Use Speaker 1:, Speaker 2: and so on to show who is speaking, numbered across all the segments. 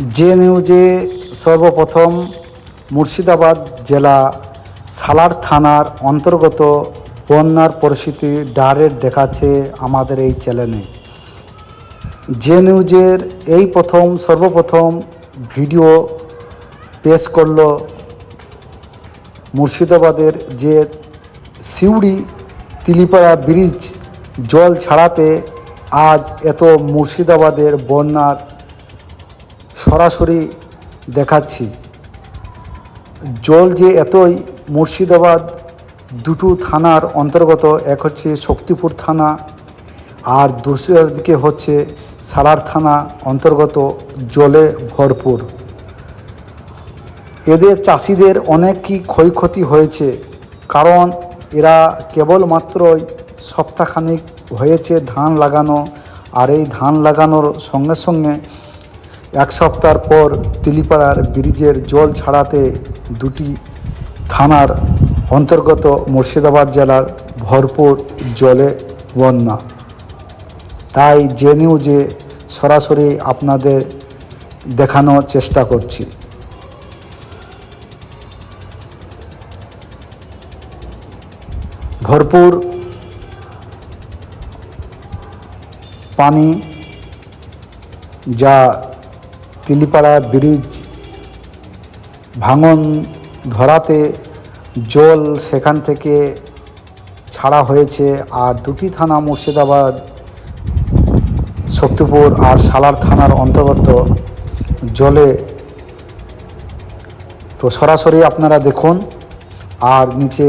Speaker 1: যে নিউজে সর্বপ্রথম মুর্শিদাবাদ জেলা সালার থানার অন্তর্গত বন্যার পরিস্থিতি ডাইরেক্ট দেখাচ্ছে আমাদের এই চ্যানেলে। যে নিউজের এই প্রথম, সর্বপ্রথম ভিডিও পেশ করল মুর্শিদাবাদের যে সিউড়ি তিলিপাড়া ব্রিজ জল ছাড়াতে আজ এত মুর্শিদাবাদের বন্যার সরাসরি দেখাচ্ছি। জল যে এতই মুর্শিদাবাদ, দুটো থানার অন্তর্গত, এক হচ্ছে শক্তিপুর থানা আর দুসরার দিকে হচ্ছে সালার থানা অন্তর্গত জলে ভরপুর। এদের চাষিদের অনেক কি ক্ষয়ক্ষতি হয়েছে কারণ এরা কেবলমাত্রই সপ্তাহখানিক হয়েছে ধান লাগানো আর এই ধান লাগানোর সঙ্গে সঙ্গে এক সপ্তাহ পর তিলিপাড়ার ব্রিজের জল ছাড়াতে দুটি থানার অন্তর্গত মুর্শিদাবাদ জেলার ভরপুর জলে বন্যা। তাই জেনেও যে সরাসরি আপনাদের দেখানোর চেষ্টা করছি। ভরপুর পানি যা তিলিপাড়া ব্রিজ ভাঙন ধরাতে জল সেখান থেকে ছাড়া হয়েছে আর দুটি থানা মুর্শিদাবাদ, শক্তিপুর আর সালার থানার অন্তর্গত জলে। তো সরাসরি আপনারা দেখুন আর নিচে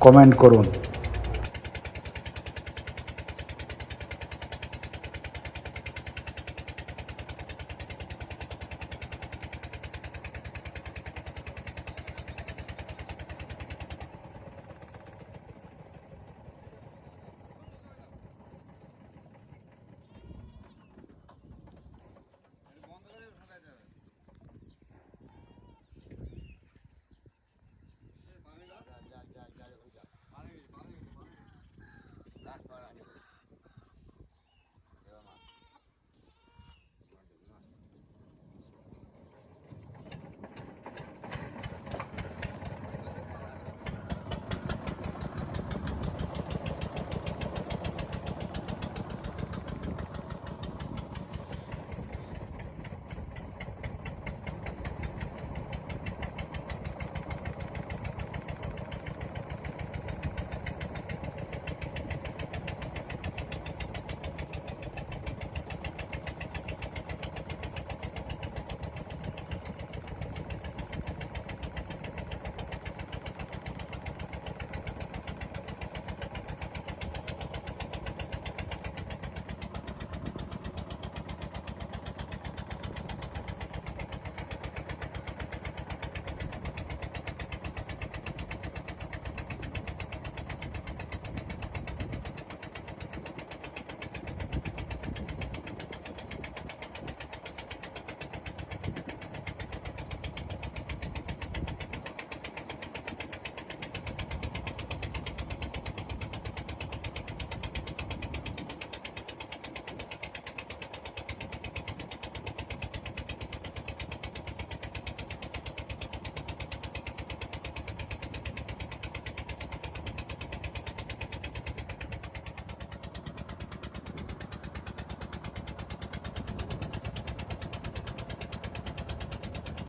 Speaker 1: কমেন্ট করুন। তারপর